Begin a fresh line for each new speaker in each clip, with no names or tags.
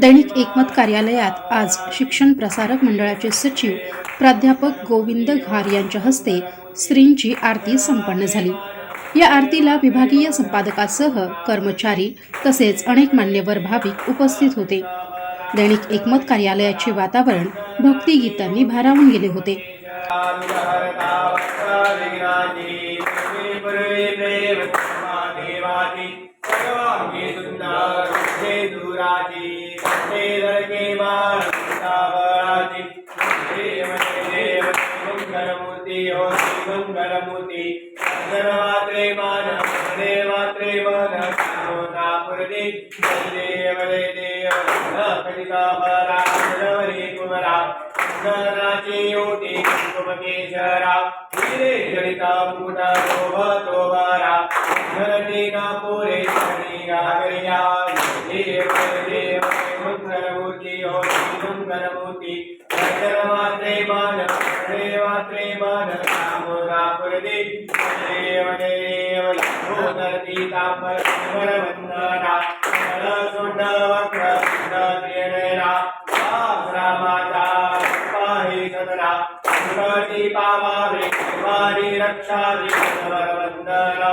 दैनिक एकमत कार्यालयात आज शिक्षण प्रसारक मंडळाचे सचिव प्राध्यापक गोविंद घार यांच्या हस्ते श्रींची आरती संपन्न झाली. या आरतीला विभागीय संपादकासह कर्मचारी तसेच अनेक मान्यवर भाविक उपस्थित होते. दैनिक एकमत कार्यालयाचे वातावरण भक्तिगीतांनी भारावून गेले होते.
सर्वात्रे मान देवात्रे मान नापुरती देव देव कलिता परा नवरी कुमरा धनाची ओटी कुमकेशरा हिरे जडिता मुकुटा शोभा तोबारा गागरिया देव देवात्रे मान नापुरती देव देव धरती तांबर वंदना सुंड वक्र त्रिनेरा माता पाहि सदरा सुरती पावावे कुमारी रक्षावे वंदना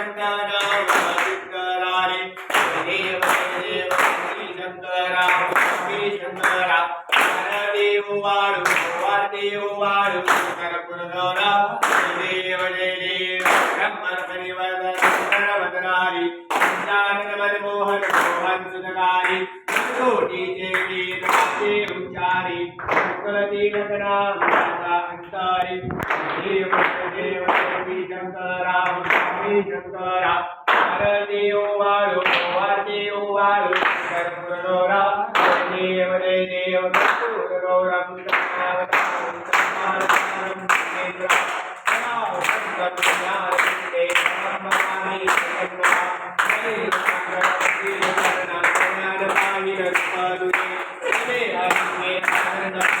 దేవువాడు వాడు దేవువాడు కరపురదోరా దేవ జయదే బ్రహ్మణ పరివర్తన వదనారి జానవర మోహన మోహన్ సుధకారి కోటి దేవి రాజే ఉచారి కుల దీనకరా మాతా అంతారి దేవ దేవ దేవి శంకరా దేవి దేవువాడు దేవువాడు அருளே அருளே அருளே